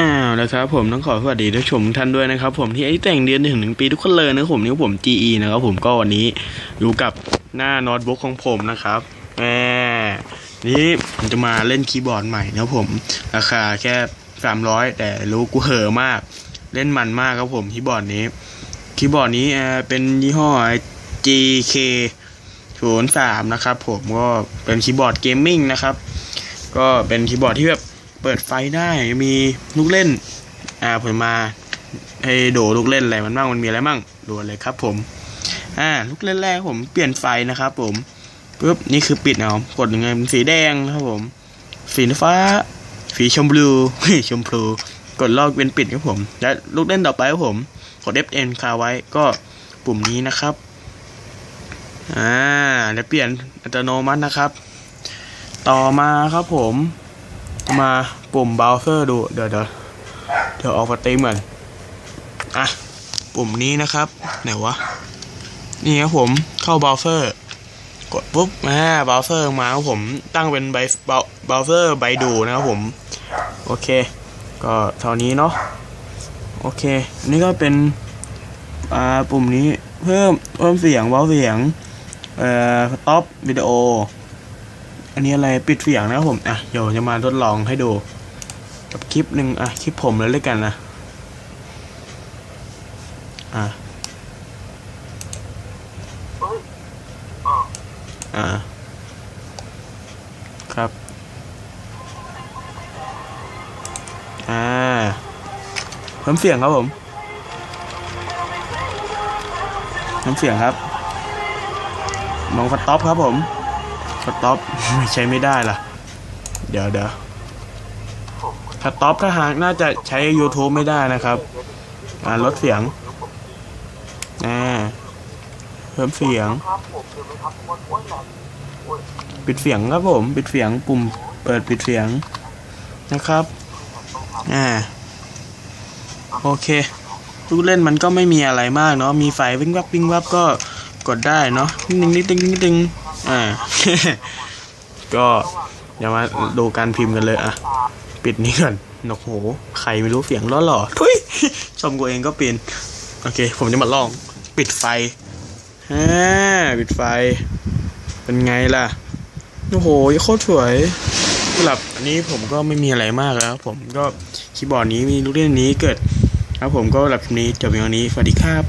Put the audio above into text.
อ้าวนะครับผมต้องขอสวัสดีท่านผู้ชมทุกท่านด้วยนะครับ ผมที่ไอ้แต่งเดือนถึงหนึ่งปีทุกคนเลยนะผมนี่ผม GE นะครับผมก็วันนี้อยู่กับหน้าโน้ตบุ๊กของผมนะครับแหมนี่ผมจะมาเล่นคีย์บอร์ดใหม่นะผม ราคาแค่300แต่รู้กูเหอะมาก เล่นมันมากครับผมคีย์บอร์ดนี้ คีย์บอร์ดนี้เป็นยี่ห้อ GK 0 3นะครับผมก็เป็นคีย์บอร์ดเกมมิ่งนะครับ ก็เป็นคีย์บอร์ดที่แบบ เปิดไฟได้มีลูกเล่น อ่าผมมาให้ดูลูกเล่นอะไรมันบ้างมันมีอะไรบ้างดูเลยครับ ผม อ่า ลูกเล่นแรกผมเปลี่ยนไฟนะครับ ผมปุ๊บนี่คือปิดเอากดยังไงเป็นสีแดงนะครับผม สีฟ้า สีชมพูชมพูกดลอกเป็นปิดครับผม และลูกเล่นต่อไปครับผมกด Fn คาไว้ก็ปุ่มนี้นะครับอ่าแล้วเปลี่ยนอัตโนมัตินะครับ ต่อมาครับผม มาปุ่มเบราว์เซอร์ดู เดี๋ยวเดี๋ยวเดี๋ยวออกสตรีมก่อนอะ ปุ่มนี้นะครับ ไหนวะ นี่ครับผมเข้าเบราว์เซอร์ กดปุ๊บอ่าเบราว์เซอร์มาครับผมตั้งเป็นไบเบราเบราว์เซอร์ไบดูนะครับผม โอเค ก็เท่านี้เนาะโอเคอันนี้ก็เป็นอ่าปุ่มนี้เพิ่มเพิ่มเสียงเบาเสียงเอ่อสต็อปวิดีโอ อันนี้อะไรปิดเสียงนะครับผมอะเดี๋ยวจะมาทดลองให้ดู กับคลิปหนึ่งอะคลิปผมเลยเลยกันนะอะอ่าครับอ่าเพิ่มเสียงครับผมเพิ่มเสียงครับมองสต็อปครับผม สต็อปใช้ไม่ได้ล่ะ เดี๋ยวเดี๋ยวสต็อปถ้าหากน่าจะใช้ YouTube ไม่ได้นะครับอ่าลดเสียงอ่าเพิ่มเสียง ปิดเสียงครับผม ปิดเสียงปุ่มเปิดปิดเสียงนะครับอ่าโอเคลูกเล่นมันก็ไม่มีอะไรมากเนาะมีไฟวิ่งวับวิ่งวับก็กดได้เนาะนิดนึงนิดนึงนิดนึง อ่า ก็เดี๋ยวมาดูการพิมพ์กันเลยอะ ปิดนี้ก่อนโอ้โห ใครไม่รู้เสียงล้อหล่อๆทุยชมกูเองก็เป็นโอเค ผมจะมาลอง ปิดไฟฮ่าปิดไฟ เป็นไงล่ะ โอ้โหโคตรสวยสำหรับอันนี้ผมก็ไม่มีอะไรมากแล้ว ผมก็คีย์บอร์ดนี้มีลูกเล่นนี้เกิด ครับผมก็สำหรับคลิปนี้จบเพียงเท่านี้ สวัสดีครับ